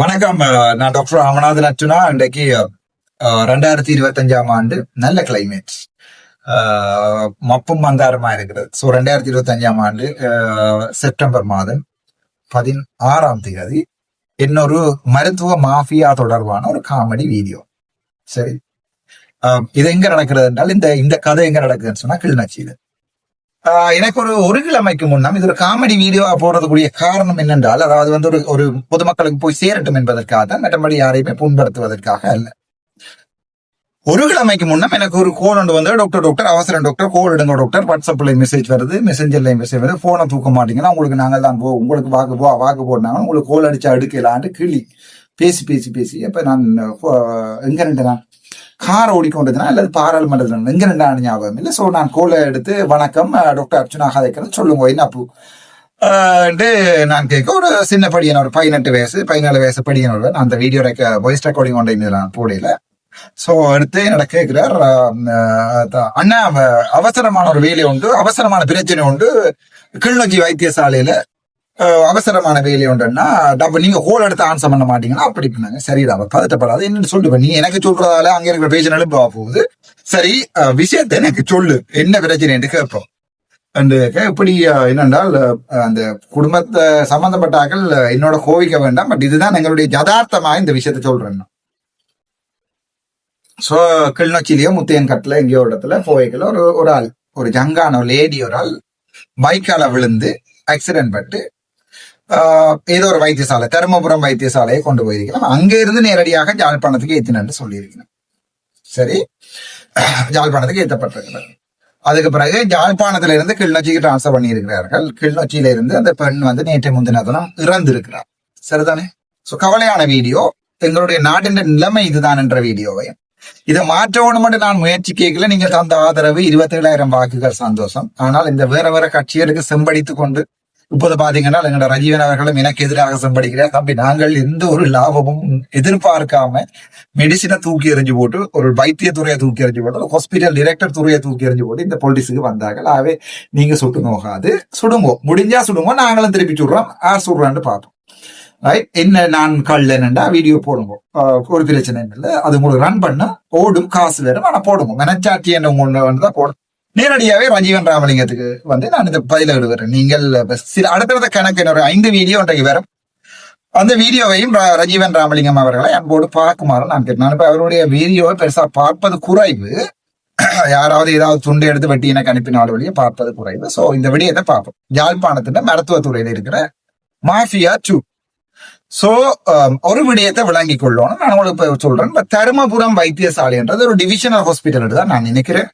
வணக்கம் நான் டாக்டர் ராமநாதன் அர்ச்சுனா இன்றைக்கு ரெண்டாயிரத்தி இருபத்தஞ்சாம் ஆண்டு நல்ல கிளைமேட் மப்பும் மந்தாரமா இருக்கிறது. ஸோ ரெண்டாயிரத்தி இருபத்தஞ்சாம் ஆண்டு செப்டம்பர் மாதம் பதினாறாம் தேதி இன்னொரு மருத்துவ மாஃபியா தொடர்பான ஒரு காமெடி வீடியோ சரி. இது எங்க நடக்கிறது என்றால் இந்த இந்த கதை எங்க நடக்குதுன்னு சொன்னா கிளிநொச்சியில். எனக்கு ஒரு ஒரு அமைக்கும் முன்னம் இது ஒரு காமெடி வீடியோவா போடுறதுக்குரிய காரணம் என்னென்றால் அதாவது வந்து ஒரு ஒரு பொதுமக்களுக்கு போய் சேரட்டும் என்பதற்காக தான் மற்றபடி யாரையுமே புண்படுத்துவதற்காக அல்ல. ஒரு கிழமைக்கு முன்னம் எனக்கு ஒரு கோல் ஒன்று வந்து டாக்டர் டாக்டர் அவசரம் டாக்டர் கோல் எடுங்க டாக்டர் வாட்ஸ்அப்ல மெசேஜ் வருது. மெசேஞ்சர்ல மெசேஜ் வருது. போனை தூக்க மாட்டீங்கன்னா உங்களுக்கு நாங்கள் தான் போ உங்களுக்கு வாக்கு போ வாக்கு போட்டாங்க உங்களுக்கு கோல் அடிச்சு அடுக்கலான்ட்டு கிளி பேசி பேசி பேசி. அப்ப நான் எங்க ரெண்டு நான்? கார் ஓடிக்கொண்டதுனா அல்லது பாராளுமன்றத்தில் எங்க ரெண்டான ஞாபகம் இல்லை. ஸோ நான் கோலை எடுத்து வணக்கம் டாக்டர் அர்ச்சுனா கதைக்கிறேன் சொல்லுங்க என்ன பூ நான் கேட்க ஒரு சின்ன படியன் ஒரு பதினெட்டு வயசு பதினாலு வயசு படியன் அந்த வீடியோ ரெக்க வாய்ஸ் ரெக்கார்டிங் கொண்டு நான் போடையில ஸோ அடுத்து என்னோட கேட்கிறார் அண்ணா அவ- அவசரமான ஒரு வேலை உண்டு அவசரமான பிரச்சனை உண்டு கிளிநொச்சி வைத்தியசாலையில அவசரமான வேலை உண்டுன்னா டப்ப நீங்க ஹோல் எடுத்து ஆன்சர் பண்ண மாட்டீங்கன்னா அப்படி பண்ணாங்க. சரிடா பதட்டப்படாது. என்னன்னு சொல்லுவேன் நீ எனக்கு சொல்றதால அங்க இருக்கிற பேஜ் எழுப்ப போகுது. சரி விஷயத்த விஷயத்தை எனக்கு சொல்லு. என்ன பிரச்சனை என்று கேட்போம். அண்ட் இப்படி என்னென்றால் அந்த குடும்பத்தை சம்பந்தப்பட்டாக்கள் என்னோட கோவிக்க வேண்டாம். பட் இதுதான் எங்களுடைய யதார்த்தமா இந்த விஷயத்த சொல்றேன் ஸோ கிளிநொச்சிலேயோ முத்தையன் கட்டில் எங்கேயோ ஒரு இடத்துல போய்க்கல ஒரு ஒரு ஆள் ஒரு ஜங்கான ஒரு லேடி ஒரு ஆள் பைக்கால விழுந்து ஆக்சிடென்ட் பட்டு ஏதோ ஒரு வைத்தியசாலை தருமபுரம் வைத்தியசாலையை கொண்டு போயிருக்கலாம் அங்கிருந்து நேரடியாக ஜாழ்ப்பாணத்துக்கு ஏத்தினு சொல்லியிருக்கிறேன். சரி? ஜாழ்ப்பாணத்துக்கு ஏற்றப்பட்டிருக்கிறார் அதுக்கு பிறகு ஜாழ்ப்பாணத்துல இருந்து கிள்நொச்சிக்கு டிரான்ஸ்ஃபர் பண்ணியிருக்கிறார்கள். கிள்நொச்சியில இருந்து அந்த பெண் வந்து நேற்று முந்தின தினம் இறந்திருக்கிறார். சரிதானே? ஸோ கவலையான வீடியோ. எங்களுடைய நாட்டின் நிலைமை இதுதான் என்ற வீடியோவை. இதை மாற்றணும் மட்டும் நான் முயற்சி கேட்கல. நீங்க தந்த ஆதரவு இருபத்தேழாயிரம் வாக்குகள் சந்தோஷம். ஆனால் இந்த வேற வேற கட்சிகளுக்கு செம்படித்து கொண்டு இப்போது பாத்தீங்கன்னா எங்களோட ரஜீவன் அவர்களும் எனக்கு எதிராக சம்படிக்கிறார் தம்பி நாங்கள் எந்த ஒரு லாபமும் எதிர்பார்க்காம மெடிசினை தூக்கி எறிஞ்சு போட்டு ஒரு வைத்தியத்துறையை தூக்கி எறிஞ்சு போட்டு ஹாஸ்பிட்டல் டிரெக்டர் துறையை தூக்கி எறிஞ்சு போட்டு இந்த பொலிட்டிக்ஸுக்கு வந்தார்கள். ஆகவே நீங்க சுட்டு நோகாது சுடுங்கோ. முடிஞ்சா சுடுங்கோ நாங்களும் திருப்பி சுடுறோம். ஆர் சுடுறான்னு பார்ப்போம். ரைட் என்ன நான் கல்லன்டா வீடியோ போடுங்க. ஒரு பிரச்சனை இல்லை. அது உங்களுக்கு ரன் பண்ண ஓடும் காசு வரும் ஆனால் போடுங்க. மெனச்சாட்டி என்ன ஒன்று வந்து தான் போடும் நேரடியாவே ரஞ்சீவன் ராமலிங்கத்துக்கு வந்து நான் இந்த பதில விடுவேன் நீங்கள் சில அடுத்தடுத்த கணக்கு ஐந்து வீடியோ இன்றைக்கு வரும். அந்த வீடியோவையும் ர- ரஜீவன் ராமலிங்கம் அவர்களை அன்போடு பார்க்குமாறு நான் கேட்டேன். நான் இப்ப அவருடைய வீடியோவை பெருசா பார்ப்பது குறைவு. யாராவது ஏதாவது துண்டு எடுத்து வெட்டி எனக்கு அனுப்பினாலும் வழியை பார்ப்பது குறைவு. சோ இந்த விடயத்தை பார்ப்போம். யாழ்ப்பாணத்தின் மருத்துவத்துறையில் இருக்கிற மாஃபியா டூ. சோ ஒரு விடயத்தை விளங்கி கொள்ளணும். நான் உங்களுக்கு சொல்றேன். தருமபுரம் வைத்தியசாலைன்றது ஒரு டிவிஷனல் ஹாஸ்பிட்டல் தான் நான் நினைக்கிறேன்.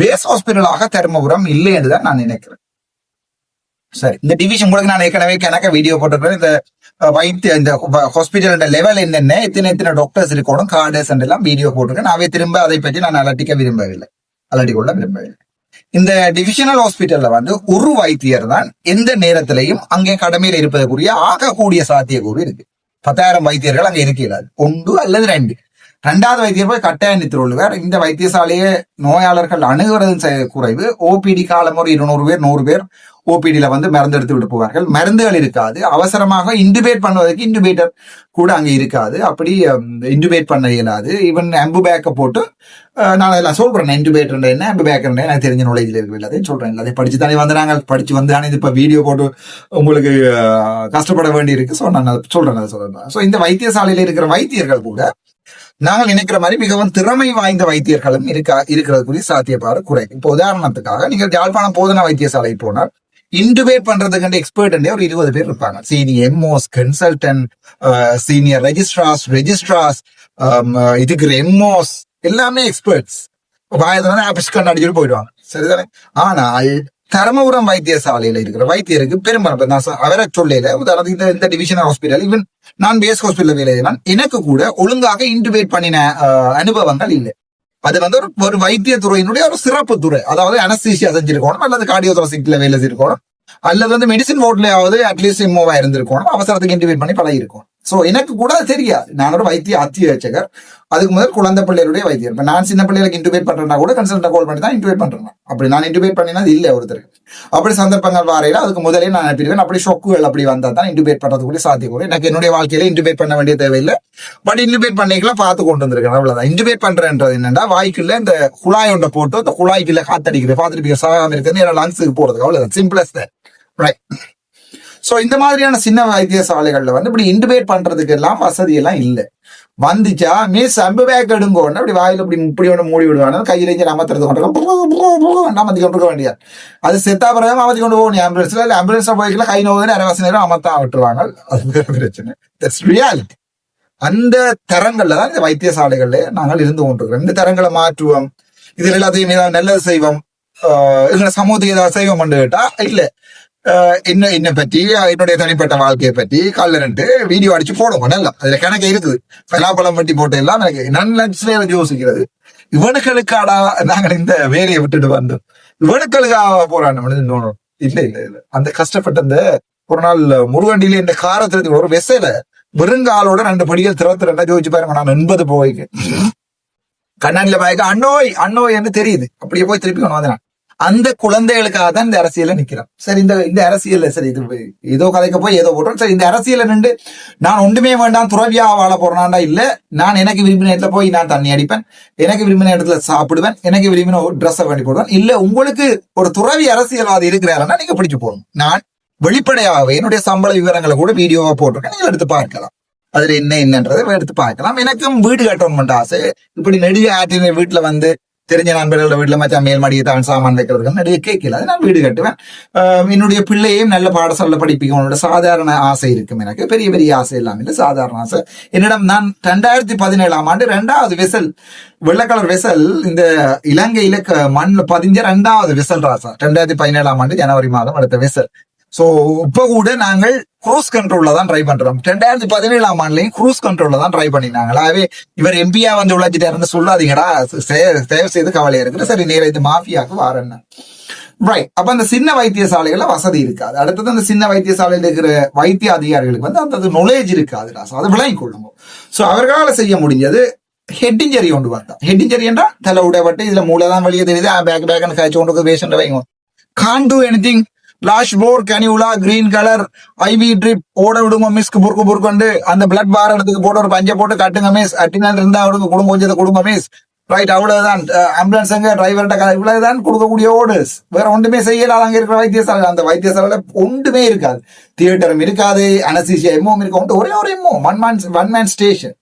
பேஸ் ஹாஸ்பிட்டலாக தருமபுரம் இல்லை என்று தான் நான் நினைக்கிறேன். சரி இந்த டிவிஷன் உங்களுக்கு நான் ஏற்கனவே கணக்க வீடியோ போட்டிருக்கிறேன் இந்த வைத்திய இந்த ஹாஸ்பிட்டலோட லெவல் என்னென்ன எத்தனை எத்தனை டாக்டர்ஸ் இருக்கணும் கார்டர்ஸ் எல்லாம் வீடியோ போட்டிருக்கேன். அவை திரும்ப அதை பற்றி நான் அலட்டிக்க விரும்பவில்லை. அலட்டிக்கொள்ள விரும்பவில்லை. இந்த டிவிஷனல் ஹாஸ்பிட்டல்ல வந்து ஒரு வைத்தியர் தான் எந்த நேரத்திலையும் அங்கே கடமையில் இருப்பதற்குரிய ஆகக்கூடிய சாத்தியக்கூறு இருக்கு. பத்தாயிரம் வைத்தியர்கள் அங்கே இருக்கிறார் ஒன்று அல்லது ரெண்டு. ரெண்டாவது வைத்தியர் போய் கட்டாயம் நிறுத்துள்ளுவார் இந்த வைத்தியசாலையே நோயாளர்கள் அணுகுறது குறைவு. ஓபிடி காலம் ஒரு இருநூறு பேர் நூறு பேர் ஓபிடியில வந்து மருந்து எடுத்து விட்டு போவார்கள். மருந்துகள் இருக்காது. அவசரமாக இன்டுபேட் பண்ணுவதற்கு இன்டுபேட்டர் கூட அங்கே இருக்காது. அப்படி இன்டுபேட் பண்ண இயலாது. ஈவன் அம்பு பேக்கை போட்டு நான் எல்லாம் சொல்றேன். இன்டுபேட்டர் என்ன? அம்பு பேக்கர் என்ன? எனக்கு தெரிஞ்ச நுழையில் இருக்கு எல்லாத்தையும் சொல்றேன். எல்லாத்தையும் படிச்சு தானே வந்து நாங்கள் படிச்சு வந்து தானே இது இப்போ வீடியோ போட்டு உங்களுக்கு கஷ்டப்பட வேண்டி இருக்கு ஸோ நான் சொல்கிறேன் சொல்றேன் அதை சொல்றேன். ஸோ இந்த வைத்தியசாலையில் இருக்கிற வைத்தியர்கள் கூட நாங்கள் நினைக்கிற மாதிரி மிகவும் திறமை வாய்ந்த வைத்தியர்களும் இருக்கா இருக்கிறதுக்குரிய சாத்தியப்பாடு குறை. இப்போ உதாரணத்துக்காக நீங்கள் யாழ்ப்பாணம் போதனா வைத்தியசாலை போனால் இன்டுபேட் பண்றதுக்கு எக்ஸ்பர்ட் ஒரு இருபது பேர் இருப்பாங்க. Senior MOs consultant senior registrars registrars இதுக்கு எம்ஓஸ் எல்லாமே எக்ஸ்பர்ட்ஸ் வாயதானே ஆபிஸ்கண்ட் அடிச்சுட்டு போயிடுவாங்க. சரிதானே? ஆனால் தருமபுரம் வைத்தியசாலையில இருக்கிற வைத்தியருக்கு பெரும்பாலும் நான் அவரை சொல்லல உதாரணத்துக்கு இந்த இந்த டிவிஷன் ஹாஸ்பிட்டல் ஈவன் நான் பேஸ் ஹாஸ்பிட்டல் வேலை செய்தேன். எனக்கு கூட ஒழுங்காக இன்டுபேட் பண்ணின அஹ், அனுபவங்கள் இல்லை. அது வந்து ஒரு ஒரு வைத்திய துறையினுடைய ஒரு சிறப்பு துறை. அதாவது அனஸ்தீசியா செஞ்சிருக்கணும் அல்லது கார்டியோதொரசிக்ல வேலை செஞ்சிருக்கணும் அல்லது வந்து மெடிசின் போர்ட்லயாவது அட்லீஸ்ட் இம்மோவா இருந்திருக்கணும் அவசரத்துக்கு இன்டிவேட் பண்ணி பழகி இருக்கணும் ஸோ எனக்கு கூட தெரியாது. நான் ஒரு வைத்திய அத்தியட்சகர். அதுக்கு முதல் குழந்தை பிள்ளைகளுடைய வைத்தியர். இப்போ நான் சின்ன பிள்ளைகளுக்கு இன்டுபேட் பண்ணுறேன்னா கூட கன்சல்ட்ட கால் பண்ணி தான் இன்டுபேட் பண்ணுறேன் அப்படி நான் இன்டுபேட் பண்ணினா இல்லை ஒருத்தருக்கு. அப்படி சந்தர்ப்பங்கள் வரையில அதுக்கு முதலே நான் அனுப்பிடுவேன் அப்படி ஷொக்குகள் அப்படி வந்தால் தான் இன்டுபேட் பண்ணுறதுக்குள்ளே சாத்தியக்கூட எனக்கு என்னுடைய வாழ்க்கையில இன்டுபேட் பண்ண வேண்டிய தேவையில்லை. பட் இன்டுபேட் பண்ணிக்கலாம் பார்த்து கொண்டு வந்திருக்கேன் அவ்வளோதான் இன்டுபேட் பண்ணுறேன்றது என்னன்னா வாய்க்குள்ள இந்த குழாய் ஒன்றை போட்டு அந்த குழாய்க்குள்ள காத்தடிக்கிறேன் பார்த்துட்டு சாகாம இருக்கிறது. நேரம் லங்ஸுக்கு போகிறதுக்கு அவ்வளோதான் சிம்பிளஸ்ட் ரைட் சோ இந்த மாதிரியான சின்ன வைத்தியசாலைகள்ல வந்து இப்படி இன்டுபேட் பண்றதுக்கு எல்லாம் வசதி எல்லாம் இல்ல. வந்துச்சா மிஸ் அம்பு பேக் எடுங்கோன்னு அப்படி வாயில் இப்படி இப்படி ஒன்று மூடி விடுவாங்க கையில இருந்து அமர்த்துறது கொண்டு அமர்த்தி கொண்டு இருக்க வேண்டியது. அது செத்தா பிறகு அமர்த்தி கொண்டு போகணும். ஆம்புலன்ஸ்ல இல்லை ஆம்புலன்ஸ்ல போய்க்கல கை நோவு அரைவாசி நேரம் அமர்த்தா விட்டுருவாங்க. அது பிரச்சனை. தட்ஸ் ரியாலிட்டி அந்த தரங்கள்ல தான் இந்த வைத்தியசாலைகள்ல நாங்கள் இருந்து கொண்டிருக்கிறோம். இந்த தரங்களை மாற்றுவோம். இதில் எல்லாத்தையும் நல்லது செய்வோம். ஆஹ் எங்களை சமூகத்துக்கு ஏதாவது செய்வோம் கேட்டா இல்ல. என்ன என்ன பற்றி என்னுடைய தனிப்பட்ட வாழ்க்கையை பற்றி காலைல ரெண்டு வீடியோ அடிச்சு போடுவோம் நல்லா. அதுல கணக்கு இருக்குது. பலாப்பழம் வட்டி போட்டு எல்லாம் எனக்கு நன்ல யோசிக்கிறது. இவனுக்களுக்காடா நாங்கள் இந்த வேலையை விட்டுட்டு வந்தோம். இவனுக்களுக்காக போறான் தோணும் இல்ல இல்ல இல்ல. அந்த கஷ்டப்பட்ட அந்த ஒரு நாள் முருகண்டியில இந்த காரத்துல ஒரு வெசையில வெறுங்காலோட ரெண்டு படிகள் திறத்து ரெண்டா ஜோதிச்சு பாருங்க நான் எண்பது போய்க்கு. கண்ணாடியில பாய்க்க அண்ணோய் அண்ணோய் என்று தெரியுது. அப்படியே போய் திருப்பி கொண்டு வந்தேன் அந்த குழந்தைகளுக்காக தான் இந்த அரசியல நிக்கிறோம். சரி இந்த இந்த அரசியல் சரி இது ஏதோ கதைக்க போய் ஏதோ போட்டோம். சரி இந்த அரசியல நின்று நான் ஒன்றுமே வேண்டாம் துறவியா வாழ போறேனாண்டா இல்ல. நான் எனக்கு விரும்பின இடத்துல போய் நான் தண்ணி அடிப்பேன். எனக்கு விரும்பின இடத்துல சாப்பிடுவேன். எனக்கு விரும்பின ஒரு ட்ரெஸ்ஸை வேண்டி போடுவேன். இல்ல உங்களுக்கு ஒரு துறவி அரசியல்வாதி இருக்கிறாருன்னா நீங்க பிடிச்சு போடணும். நான் வெளிப்படையாகவே என்னுடைய சம்பள விவரங்களை கூட வீடியோவா போட்டிருக்கேன். நீங்கள் எடுத்து பார்க்கலாம். அதுல என்ன என்னன்றதை எடுத்து பார்க்கலாம். எனக்கும் வீடு கட்டணும்ன்ற ஆசை. இப்படி நெடுக ஆற்றின வீட்டுல வந்து தெரிஞ்ச நண்பர்களோட வீட்டில் மச்சான் மேல் மாடியை தான் சாமான் வைக்கிறதுக்கு நிறைய கேட்கல அது நான் வீடு கட்டுவேன். என்னுடைய பிள்ளையையும் நல்ல பாடசாலை படிப்பிக்கணும் சாதாரண ஆசை இருக்கும் எனக்கு. பெரிய பெரிய ஆசை எல்லாம் இல்லை. சாதாரண ஆசை. என்னிடம் நான் ரெண்டாயிரத்தி பதினேழாம் ஆண்டு ரெண்டாவது வெசல் வெள்ளை கலர் வெசல் இந்த இலங்கையில மண்ணில் பதிஞ்ச ரெண்டாவது வெசல் ராசா. ரெண்டாயிரத்தி பதினேழாம் ஆண்டு ஜனவரி மாதம் அடுத்த வெசல். ஸோ இப்போ கூட நாங்கள் குரூஸ் கண்ட்ரோல்ல தான் ட்ரை பண்றோம். ரெண்டாயிரத்தி பதினேழாம் ஆண்டுலையும் குரூஸ் கண்ட்ரோல்ல தான் ட்ரை பண்ணினாங்களா ஆகவே இவர் எம்பியா வந்து உழைச்சிட்டாருன்னு சொல்லாதீங்கடா. சே- செய்து கவலையா இருக்குது சரி நேர இது மாஃபியாக்கு வாரேன்னு ரைட் அப்ப அந்த சின்ன வைத்தியசாலைகள்ல வசதி இருக்காது. அடுத்தது அந்த சின்ன வைத்தியசாலையில் இருக்கிற வைத்திய அதிகாரிகளுக்கு வந்து அந்த நுழைஜ் இருக்காது ஸோ அதை விளங்கி கொள்ளுங்க. ஸோ அவர்களால் செய்ய முடிஞ்சது ஹெட் இன்ஜரி கொண்டு வந்தான். ஹெட் இன்ஜரி என்றா தலை உடைப்பட்டு இதுல மூளை தான் வழியே தெரியுது பேக் பேக்னு காய்ச்சி கொண்டு பேஷண்ட் வைங்க. Khan do anything for கனிவுலா கிரீன் கலர் ஐவி ட்ரிப் ஓட விடுங்க மிஸ் புருக்கு புருக்கொண்டு அந்த பிளட் பார் இடத்துக்கு போட்டு ஒரு பஞ்சை போட்டு கட்டுங்க மிஸ் அட்டினால் இருந்தா அவருக்கு குடும்பம் கொஞ்சத்தை கொடுங்க மிஸ் ரைட் அவ்வளவுதான். ஆம்புலன்ஸ் அங்க டிரைவர்கிட்ட கதை. இவ்வளவுதான் கொடுக்கக்கூடிய ஓர்டர்ஸ் வேற ஒன்றுமே செய்யல அங்க இருக்கிற வைத்தியசாலை. அந்த வைத்தியசாலையில ஒன்றுமே இருக்காது. தியேட்டரும் இருக்காது அனசிசியா எம்மும் இருக்க. ஒரே ஒரு MO one man one man station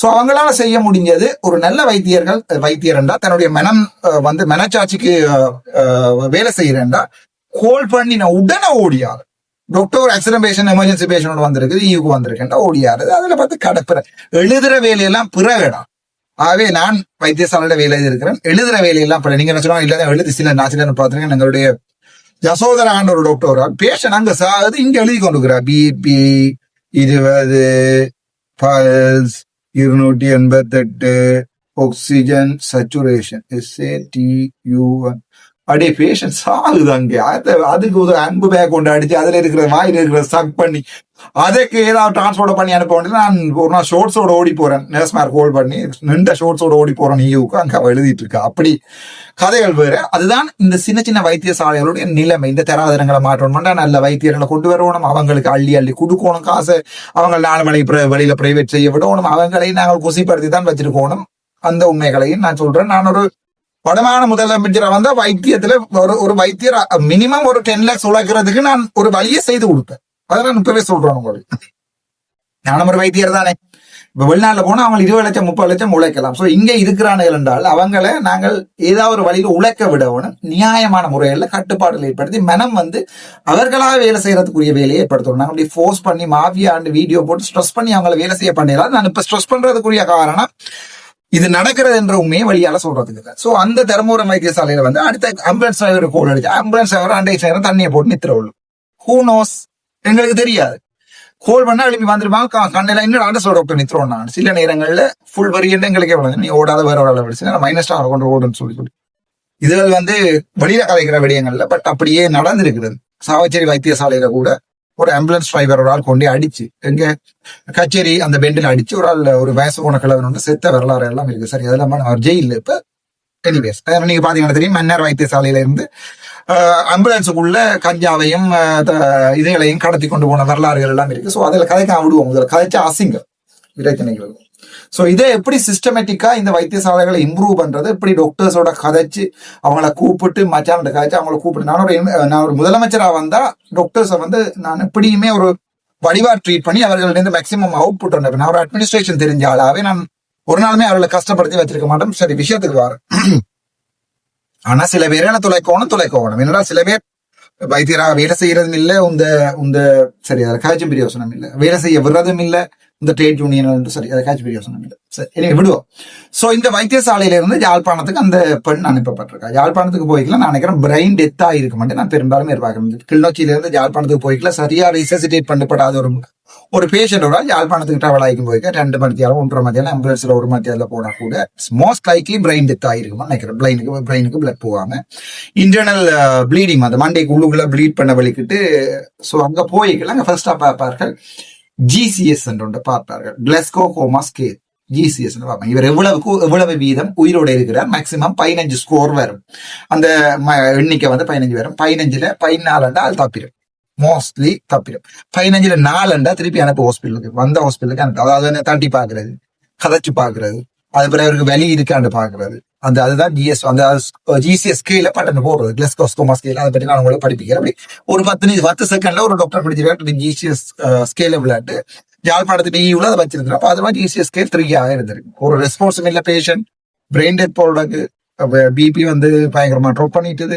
so அவங்களால செய்ய முடிஞ்சது ஒரு நல்ல வைத்தியர்கள் வைத்தியர் என்றா தன்னுடைய மனம் வந்து மனச்சாட்சிக்கு வேலை செய்யறேன்டா கோல் பண்ணி நான் உடனே ஓடியாரு. டாக்டர் ஆக்சிடென்ட் பேஷன் எமர்ஜென்சி பேஷனோட வந்திருக்குது ஈவுக்கு வந்திருக்கேன்டா ஓடியாரு. அதுல பார்த்து கடப்புற. எழுதுற வேலையெல்லாம் பிறவிடம் ஆகவே நான் வைத்தியசாலையில வேலை இருக்கிறேன் எழுதுற வேலையெல்லாம் பிற நீங்க என்ன சொல்லுவாங்க? எழுதி சில நான் பார்த்துருக்கேன். எங்களுடைய யசோதர ஆண்ட ஒரு டாக்டர் பேஷன் அங்க அது இங்க எழுதி கொண்டு பிபி இருபது பல்ஸ் இருநூற்றி எண்பத்தெட்டு ஆக்சிஜன் சச்சுரேஷன் எஸ்ஏ அப்படியே பேஷன்ஸ் ஆகுது அங்கே. அதுக்கு ஒரு அன்பு பேக் கொண்டு அடிச்சு அதுல இருக்கிற வாயில் இருக்கிற சக் பண்ணி அதுக்கு ஏதாவது டிரான்ஸ்போர்ட் பண்ணி அனுப்ப வேண்டியது நான் ஒரு நாள் ஷோர்ட்ஸோட ஓடி போறேன். நேஸ்மார் கோல் பண்ணி நின்ற ஷோர்ட்ஸோட ஓடி போறேன் ஈவுக்கு அங்க எழுதிட்டு இருக்கா. அப்படி கதைகள் வேறு. அதுதான் இந்த சின்ன சின்ன வைத்தியசாலைகளுடைய நிலைமை. இந்த தராதரங்களை மாற்றணும்னா நல்ல வைத்தியர்களை கொண்டு வரணும். அவங்களுக்கு அள்ளி அள்ளி கொடுக்கணும் காசு. அவங்க நாலு மணிக்கு வெளியில பிரைவேட் செய்ய விடணும். அவங்களையும் நாங்கள் குசிப்படுத்தி தான் வச்சிருக்கணும். அந்த உண்மைகளையும் நான் சொல்றேன். நான் ஒரு வடமான முதலமைச்சரை வந்தா வைத்தியத்துல ஒரு ஒரு வைத்தியர் மினிமம் ஒரு டென் லேக்ஸ் உழைக்கிறதுக்கு நான் ஒரு வழியை செய்து கொடுப்பேன். அதை நான் இப்பவே சொல்றேன் உங்களுக்கு. நானும் ஒரு வைத்தியர் தானே. இப்ப வெளிநாட்டுல போனா அவங்க இருபது லட்சம் முப்பது லட்சம் உழைக்கலாம். சோ இங்க இருக்கிறானுகள் என்றால் அவங்கள நாங்கள் ஏதாவது ஒரு வழியில உழைக்க விடவும் நியாயமான முறையில கட்டுப்பாடுகள் ஏற்படுத்தி மனம் வந்து அவர்களாக வேலை செய்யறதுக்குரிய வேலையை ஏற்படுத்தணும். நாங்கள் அப்படி ஃபோர்ஸ் பண்ணி மாஃபியாண்டு வீடியோ போட்டு ஸ்ட்ரெஸ் பண்ணி அவங்கள வேலை செய்ய பண்ணிடலாம் நான் இப்ப ஸ்ட்ரெஸ் பண்றதுக்குரிய காரணம் இது நடக்கிறது என்ற உண்மையை வழியால சொல்றதுக்கு சோ அந்த தருமபுரம் வைத்தியசாலையில வந்து அடுத்த ஆம்புலன்ஸ் டிரைவர் கோல் அடிச்சு ஆம்புலன்ஸ் டிரைவர் அண்டை நேரம் தண்ணியை போட்டு நித்திர உள்ளும் ஹூ நோஸ் எங்களுக்கு தெரியாது. கோல் பண்ணா எழுப்பி வந்துருப்பாங்க க- கண்ணில இன்னும் அரசு டாக்டர் நித்திரோம் நான். சில நேரங்கள்ல ஃபுல் வரியன்ட்டு எங்களுக்கே வளர்ந்து நீ ஓடாத வேற ஒரு அளவு அடிச்சு மைனஸ் ஆக கொண்டு ஓடுன்னு சொல்லி சொல்லி. இதுகள் வந்து வெளியில கலைக்கிற விடயங்கள்ல பட் அப்படியே நடந்திருக்கிறது சாவச்சேரி வைத்தியசாலையில கூட ஒரு ஆம்புலன்ஸ் டிரைவர் ஒரு ஆள் கொண்டு அடிச்சு எங்க கச்சேரி அந்த பெண்டில் அடிச்சு ஒரு ஆள் ஒரு வயசு போன கிழவன் வந்து செத்த வரலாறு எல்லாம் இருக்கு. சரி அதெல்லாம் அவர் ஜெயில இப்ப எனிவேஸ் நீங்க பாத்தீங்கன்னா தெரியும் மன்னர் வைத்தியசாலையில இருந்து ஆம்புலன்ஸுக்குள்ள கஞ்சாவையும் த- இதுகளையும் கடத்தி கொண்டு போன வரலாறுகள் எல்லாம் இருக்கு. ஸோ அதில் கதைக்க விடுவோம். இதில் கதைச்சா அசிங்கம் பிரச்சனைகள் ஸோ இதை எப்படி சிஸ்டமேட்டிக்காக இந்த வைத்தியசாலைகளை இம்ப்ரூவ் பண்றது? எப்படி டாக்டர்ஸோட கதைச்சு அவங்கள கூப்பிட்டு மச்சான் கதைச்சு அவங்கள கூப்பிட்டு நான் ஒரு நான் ஒரு முதலமைச்சராக வந்தால் டாக்டர்ஸை வந்து நான் எப்படியுமே ஒரு வடிவாக ட்ரீட் பண்ணி அவர்களிருந்து மேக்ஸிமம் அவுட் புட் நான் ஒரு அட்மினிஸ்ட்ரேஷன் தெரிஞ்ச ஆளாவே நான் ஒரு நாளுமே அவர்களை கஷ்டப்படுத்தி வச்சிருக்க மாட்டேன். சரி விஷயத்துக்கு வர ஆனா சில பேர் என்ன துளைக்கோணும் துளைக்கோணும். என்னடா சில பேர் வைத்தியராக வேலை செய்யறதும் இல்லை இந்த இந்த சரி அதை காய்ச்சும் பிரியோசனம் இல்லை. வேலை செய்ய விடுறதும் இல்லை. இந்த ட்ரேட் யூனியன் சரி அதை காய்ச்சி பிரயோசனம் இல்ல. சரி எனவே விடுவோம். சோ இந்த வைத்தியசாலையில இருந்து யாழ்ப்பாணத்துக்கு அந்த பெண் அனுப்பப்பட்டிருக்கா. யாழ்ப்பாணத்துக்கு போய்க்கலாம் நான் நினைக்கிறேன் பிரெயின் டெத் ஆகிருக்க மாட்டேன் நான் பெரும்பாலும் எதிர்பார்க்கிறேன் கிளிநொச்சியில இருந்து யாழ்ப்பாணத்துக்கு போய்க்கலாம் சரியா ரிசசிடேட் பண்ணப்படாத ஒரு ஒரு பேஷண்ட் ஒரு யாழ்ப்பாணத்துக்கு டிராவல் ஆகிக்கும் போய்க்க ரெண்டு மணித்தியாலும் ஒன்றரை மத்தியாலும் ஆம்புலன்ஸ்ல ஒரு மத்தியாவில் போனா கூட மோஸ்ட் லைக்லி பிரெயின் டெத் ஆகிருக்குமா நினைக்கிறேன். பிரெயினுக்கு பிரெயினுக்கு பிளட் போகாம. இன்டர்னல் ப்ளீடிங் அந்த மண்டைக்கு உள்ளுக்குள்ள ப்ளீட் பண்ண வலிக்கிட்டு ஸோ அங்க போய்க்கலாம் அங்க ஃபர்ஸ்டா பார்ப்பார்கள் ஜிசிஎஸ் என்று பார்ப்பார்கள் கிளஸ்கோ ஹோமாஸ் கேத் ஜிசிஎஸ் பார்ப்பாங்க. இவர் எவ்வளவுக்கு எவ்வளவு வீதம் உயிரோட இருக்கிறார்? மேக்சிமம் பதினஞ்சு ஸ்கோர் வரும். அந்த ம- எண்ணிக்கை வந்து பதினஞ்சு வரும். பதினஞ்சுல பதினாலுண்டா அது தப்பிடும். மோஸ்ட்லி தப்பிடும். பதினஞ்சுல நாலுண்டா திருப்பி அனுப்பு ஹாஸ்பிட்டலுக்கு வந்த ஹாஸ்பிட்டலுக்கு அனுப்பு. அதாவது தட்டி பாக்குறது கதைச்சு பாக்குறது அது பிறகு அவருக்கு வலி இருக்கான்னு பாக்குறது அந்த அதுதான் ஜிஎஸ் அந்த ஜிசிஎஸ் ஸ்கேல பட்டன் போடுறது. கிளஸ்கோஸ்கோமா ஸ்கேல் அதை பற்றி நான் உங்களுக்கு படிப்பிக்கிறேன். அப்படி ஒரு பத்து நிமிஷம் பத்து செகண்ட்ல ஒரு டாக்டர் படிச்சிருக்காரு. ஜிசிஎஸ் ஸ்கேல uh, விளையாட்டு. யாழ்ப்பாணத்துக்கு இவ்வளவு அதை வச்சிருந்தோம் அப்போ அது மாதிரி ஜிசிஎஸ் ஸ்கேல் த்ரீ இருந்திருக்கு ஒரு ரெஸ்பான்ஸும் இல்லை பேஷண்ட் பிரெயின் டெத் போடுறதுக்கு பிபி வந்து பயங்கரமா ட்ராப் பண்ணிட்டுது.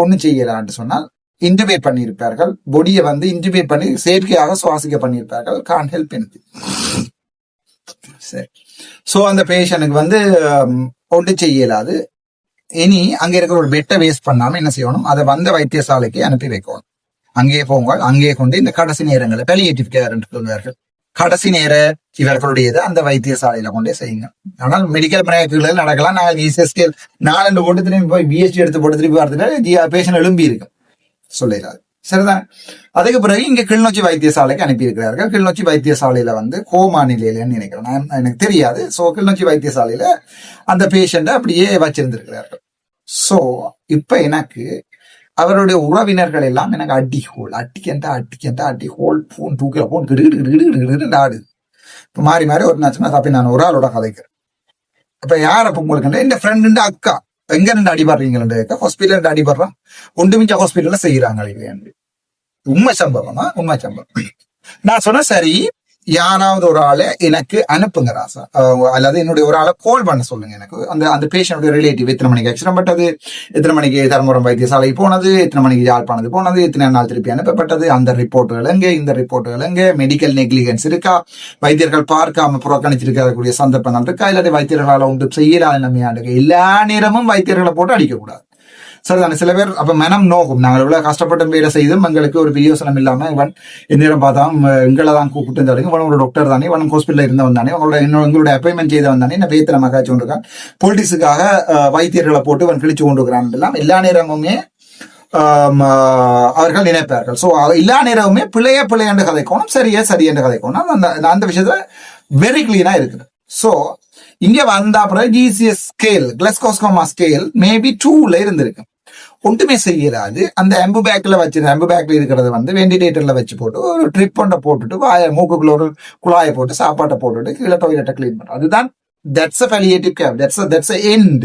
ஒன்றும் செய்யலான்னு சொன்னால் இன்டிபேட் பண்ணியிருப்பார்கள். பொடியை வந்து இன்டிபேட் பண்ணி செயற்கையாக சுவாசிக்க பண்ணியிருப்பார்கள். கான் ஹெல்ப் எனக்கு சரி. ஸோ அந்த பேஷண்ட்டுக்கு வந்து um, ஒன்றும் செய்யலாது இனி அங்கே இருக்கிற ஒரு பெட்டை வேஸ்ட் பண்ணாம என்ன செய்யணும்? அதை வந்த வைத்தியசாலைக்கு அனுப்பி வைக்கணும். அங்கே போங்க அங்கே கொண்டு இந்த கடைசி நேரங்களை பெலியேட்டிவ் கேர் என்று சொல்வார்கள். கடைசி நேர இவர்களுடையது அந்த வைத்தியசாலையில கொண்டே செய்யுங்க. ஆனால் மெடிக்கல் பிரயாக்குகள் நடக்கலாம். நாங்கள் இசிஎஸ்கேல் நாலு போட்டு திரும்பி போய் பிஎஸ்டி எடுத்து போட்டு திருப்பி வரதுல பேஷண்ட் எழும்பி இருக்கு சொல்லிடாது சரிதான் அதுக்கு பிறகு இங்க கிளிநொச்சி வைத்தியசாலைக்கு அனுப்பியிருக்கிறார்கள். கிளிநொச்சி வைத்தியசாலையில வந்து கோமா நிலையிலன்னு நினைக்கிறேன். நான் எனக்கு தெரியாது. சோ கிளிநொச்சி வைத்தியசாலையில அந்த பேஷண்ட்டை அப்படியே வச்சிருந்திருக்கிறார்கள். சோ இப்ப எனக்கு அவருடைய உறவினர்கள் எல்லாம் எனக்கு அடி ஹோல் அட்டிக்கண்டா அட்டிக்கண்டா அடி ஹோல் போன் தூக்கில போன் கிடுகிடு கிடுகிடு கிடுகிடு ஆடுது. இப்ப மாறி மாறி ஒரு நாச்சுன்னா தப்பி நான் ஒரு ஆளோட கதைக்கிறேன். இப்போ யார் அப்ப உங்களுக்கு என் ஃப்ரெண்டு அக்கா? எங்க ரெண்டு அடிபடுறீங்களா ஹாஸ்பிட்டல் ரெண்டு அடிபடுறான் ஒன்று மிஞ்ச ஹாஸ்பிட்டல்ல செய்யறாங்க உண்மை சம்பவமா? உண்மை சம்பவம். நான் சொன்னேன் சரி யாராவது ஒரு ஆளை எனக்கு அனுப்புங்க ராசா அல்லது என்னுடைய ஒரு ஆளை கால் பண்ண சொல்லுங்க எனக்கு. அந்த அந்த பேஷண்டோட ரிலேட்டிவ் எத்தனை மணிக்கு ஆக்சிடென்ட் பட்டது? எத்தனை மணிக்கு தர்மபுரம் வைத்தியசாலை போனது? எத்தனை மணிக்கு யாழ்ப்பாணது போனது? எத்தனை நாள் திருப்பி அனுப்பப்பட்டது? அந்த ரிப்போர்ட்டுகள் எங்கே? இந்த ரிப்போர்ட்டுகள் எங்கே? மெடிக்கல் நெக்லிகன்ஸ் இருக்கா? வைத்தியர்கள் பார்க்காம புறக்கணிச்சிருக்கக்கூடிய சந்தர்ப்பங்கள் இருக்கா இல்லாட்டி வைத்தியர்களால் உண்டு செய்யலாம் நம்ம எல்லா நேரமும் வைத்தியர்களை போட்டு அடிக்கக்கூடாது. சரிதானே சில பேர் அப்ப மனம் நோகும். நாங்கள் இவ்வளவு கஷ்டப்பட்ட வேலை செய்தும் எங்களுக்கு ஒரு பிரியோசனம் இல்லாம இவன் இந்நேரம் பார்த்தா எங்களை தான் கூப்பிட்டு இந்த இவன் ஒரு டாக்டர் தானே இவன் ஹாஸ்பிட்டல் இருந்தவன் தானே உங்களோட இன்னும் எங்களுடைய அப்பாயின்மெண்ட் செய்தவன் தானே இந்த பேத்திர மகாச்சு கொண்டிருக்கான். பொலிட்டிக்ஸுக்காக வைத்தியர்களை போட்டு இவன் கிழிச்சு கொண்டிருக்கிறான் எல்லாம் எல்லா நேரமுமே ஆஹ், அவர்கள் நினைப்பார்கள். சோ எல்லா நேரமுமே பிள்ளைய பிள்ளை என்று கதைக்கணும் சரியா சரி என்று கதைக்கணும். அந்த அந்த விஷயத்துல வெரி கிளீனா இருக்குது. சோ இங்க வந்த அப்புறம் GCS scale Glasgow coma scale maybe டூல இருந்திருக்கு. ஒன்றுமே செய்யறாது. அந்த எம்பு பேக்கில் வச்சு எம்பு பேக்கில் இருக்கிறத வந்து வெண்டிலேட்டரில் வச்சு போட்டு ஒரு ட்ரிப் ஒன்றை போட்டுட்டு வாய மூக்குக்குள்ள ஒரு குழாயை போட்டு சாப்பாட்டை போட்டுட்டு கீழே டாய்லெட்டை க்ளீன் பண்ணுறோம் அதுதான் that's a palliative care that's that's that's a end.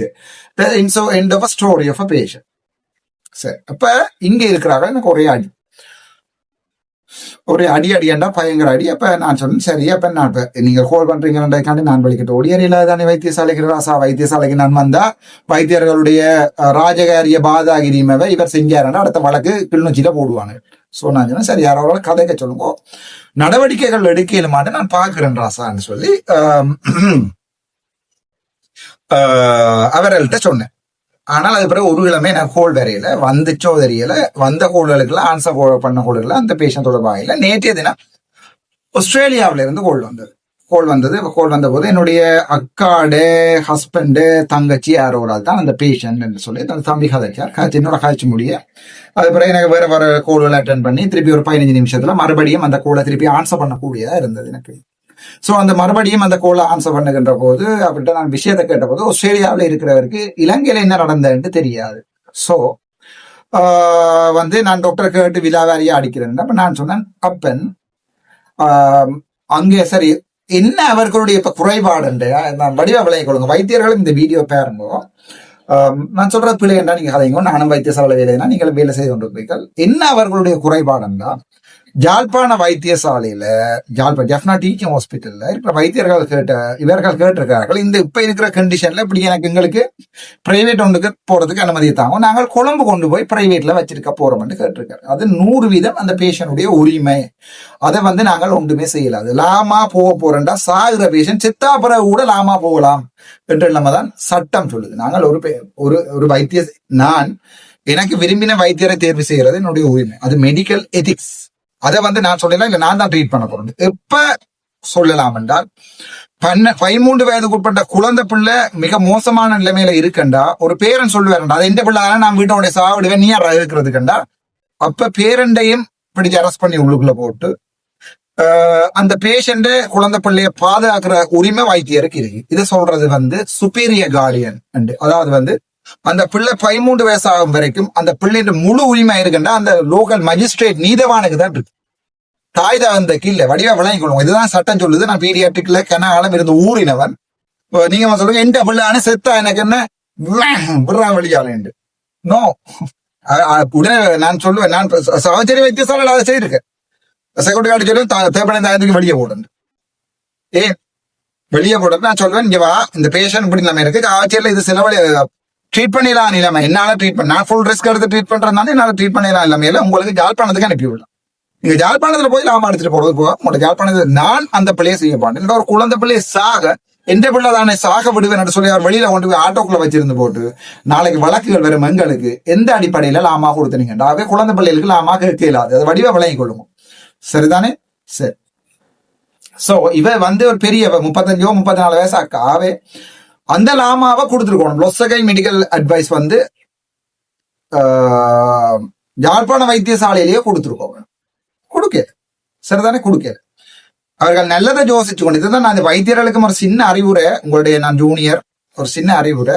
The so end of a story of சரி அப்போ இங்கே இருக்கிறாங்க எனக்கு ஒரே அடி. ஒரு அடி அடியாண்டா பயங்கர அடி. அப்ப நான் சொன்னேன் சரி அப்ப நான் இப்ப நீங்க ஹோல் பண்றீங்கன்றதுக்காண்டி நான் வலிக்கிட்டு ஓடியறியில தானே வைத்தியசாலைக்கு ராசா வைத்தியசாலைக்கு நான் வந்தா. வைத்தியர்களுடைய ராஜகாரிய பாதாகிரியமாவே இவர் செஞ்சாருன்னா அடுத்த வழக்கு கிளிநொச்சியில போடுவாங்க. சோ நான் சொன்னேன் சரி யாரோட கதைக்க சொல்லுங்க. நடவடிக்கைகள் எடுக்கல மாட்டேன் நான் பாக்குறேன் ராசான்னு சொல்லி ஆஹ், அவர்கள்ட்ட சொன்னேன். ஆனால் அது பிறகு ஒரு கிழமை எனக்கு கோல் வரையில. வந்துச்சோ தெரியல. வந்த ஹோல்களுக்குலாம் ஆன்சர் பண்ண ஹோல்களில் அந்த பேஷண்ட் தொடர்பாக இல்லை நேற்றைய தினம் ஆஸ்திரேலியாவில இருந்து கோல் வந்தது. கோல் வந்தது. கோல் வந்த போது என்னுடைய அக்காடு ஹஸ்பண்டு தங்கச்சி யாரோட தான் அந்த பேஷண்ட் என்று சொல்லி அந்த தம்பி கதைச்சார். காய்ச்சி என்னோட கதைச்சு முடிய. அது பிறகு எனக்கு வேற வேற கோல்கள் அட்டன் பண்ணி திருப்பி ஒரு பதினஞ்சு நிமிஷத்துல மறுபடியும் அந்த கோலை திருப்பி ஆன்சர் பண்ணக்கூடியதா இருந்தது எனக்கு. ஸோ அந்த மறுபடியும் அந்த கோலை ஆன்சர் பண்ணுகின்ற போது அவர்கிட்ட நான் விஷயத்தை கேட்டபோது ஆஸ்திரேலியாவில் இருக்கிறவருக்கு இலங்கையில் என்ன நடந்ததுன்னு தெரியாது. ஸோ வந்து நான் டாக்டர் கேட்டு விழாவாரியா அடிக்கிறேன். அப்போ நான் சொன்னேன் அப்பன் ஆஹ் அங்கே சரி என்ன அவர்களுடைய இப்போ குறைபாடு நான் வடிவ விளைய கொடுங்க. வைத்தியர்களும் இந்த வீடியோ பாருங்க. ஆஹ் நான் சொல்ற பிள்ளை என்றா நீங்க கதைங்க. நானும் வைத்தியசாலை வேலைனா நீங்கள் வேலை செய்து கொண்டிருப்பீர்கள். என்ன அவர்களுடைய குறைபாடுன்னா ஜாழ்ப்பாண வைத்தியசாலையில ஜாழ்ப்பா ஜெஃப்னா டீச்சிங் ஹாஸ்பிட்டல்ல இருக்கிற வைத்தியர்கள் கேட்ட இவர்கள் கேட்டிருக்கிறார்கள் இந்த இப்ப இருக்கிற கண்டிஷன்ல இப்படி எனக்கு எங்களுக்கு பிரைவேட் ஒன்றுக்கு போறதுக்கு அனுமதி தாங்க நாங்கள் கொழும்பு கொண்டு போய் பிரைவேட்ல வச்சிருக்க போறோம்னு கேட்டிருக்காரு. அது நூறு வீதம் அந்த பேஷனுடைய உரிமை. அதை வந்து நாங்கள் ஒன்றுமே செய்யலாது. லாமா போக போறேன்டா சாகுற பேஷன் செத்தா பிறகு கூட லாமா போகலாம் என்று நம்ம தான் சட்டம் சொல்லுது. நாங்கள் ஒரு பே- ஒரு ஒரு வைத்திய நான் எனக்கு விரும்பின வைத்தியரை தேர்வு செய்யறது என்னுடைய உரிமை. அது மெடிக்கல் எதிக்ஸ் அதை வந்து நான் சொல்லலாம் இல்லை நான் தான் ட்ரீட் பண்ண போறேன். எப்ப சொல்லலாம் என்றால் பன்ன பதிமூன்று வயதுக்கு உட்பட்ட குழந்தை பிள்ளை மிக மோசமான நிலைமையில இருக்கண்டா ஒரு பேரன் சொல்லுவாருண்டா அது எந்த பிள்ளை ஆனால் நான் வீட்டோட சாவிடுவேன் நீ யாரா இருக்கிறதுக்குண்டா அப்ப பேரண்டையும் பிடிச்சு அரெஸ்ட் பண்ணி உள்ளுக்குள்ள போட்டு ஆஹ் அந்த பேஷண்ட குழந்தை பிள்ளைய பாதுகாக்கிற உரிமை வைத்தியருக்கு இருக்கு. இதை சொல்றது வந்து சுப்பீரியர் கார்டியன் அதாவது வந்து அந்த பிள்ளை பதிமூன்று வயசு ஆகும் வரைக்கும் அந்த பிள்ளைன்ற முழு உரிமை இருக்குன்னா அந்த லோக்கல் மஜிஸ்ட்ரேட் நீதவானுக்கு தான் இருக்கு. தாய் அந்த கீழே வடிவா விளங்கிக் கொள்ளும் இதுதான் சட்டம் சொல்லுது. நான் பீடியாட்டிக்ல கனகாலம் இருந்து ஊறினவன். நீங்க சொல்லுங்க எந்த பிள்ளை செத்தா எனக்கு என்ன? விடுறான் வெளியாளேண்டு நோ உடனே நான் சொல்லுவேன் நான் சகோதரி வைத்தியசாலையில் அதை செய்திருக்கேன். செக்யூரிட்டி கார்டு சொல்லுவேன் தேவையான தாயத்துக்கு வெளியே போடுங்க ஏ வெளியே போடுறது நான் சொல்வேன் இங்க வா இந்த பேஷண்ட் இப்படி நம்ம இருக்கு. ஆச்சரியில் இது சில வழி ட்ரீட் பண்ணிடலாம் இல்லாம என்னால ட்ரீட் பண்ண நான் ஃபுல் ரிஸ்க் எடுத்து ட்ரீட் பண்றதுனால என்னால ட்ரீட் பண்ணிடலாம் இல்லாம உங்களுக்கு ஜாழ்ப்பாணத்துக்கு அனுப்பி விடலாம். நீங்க ஜாழ்ப்பாணத்துல போய் லாபம் எடுத்துட்டு போறது போக உங்களோட ஜாழ்ப்பாணத்தில் நான் அந்த பிள்ளையை செய்ய மாட்டேன் இல்லை ஒரு குழந்தை பிள்ளையை சாக எந்த பிள்ளை தானே சாக விடுவேன் சொல்லி அவர் வெளியில கொண்டு போய் ஆட்டோக்குள்ள வச்சிருந்து போட்டு நாளைக்கு வழக்குகள் வரும் எங்களுக்கு எந்த அடிப்படையில லாமா கொடுத்தனீங்க ஆகவே குழந்தை பிள்ளைகளுக்கு லாமா கேட்க இல்லாது அது வடிவ விளங்கி கொள்ளுங்க சரிதானே? சரி. சோ இவ வந்து ஒரு பெரிய முப்பத்தஞ்சோ முப்பத்தி நாலு வயசு அந்த லாமாவை கொடுத்துருக்கணும். லொசகை மெடிக்கல் அட்வைஸ் வந்து யாழ்ப்பாண வைத்தியசாலையிலேயே கொடுத்துருக்கோம். கொடுக்க சரிதானே? கொடுக்க அவர்கள் நல்லதை யோசிச்சு கொண்டு இதுதான் நான் வைத்தியர்களுக்கும் ஒரு சின்ன அறிவுரை உங்களுடைய நான் ஜூனியர் ஒரு சின்ன அறிவுரை.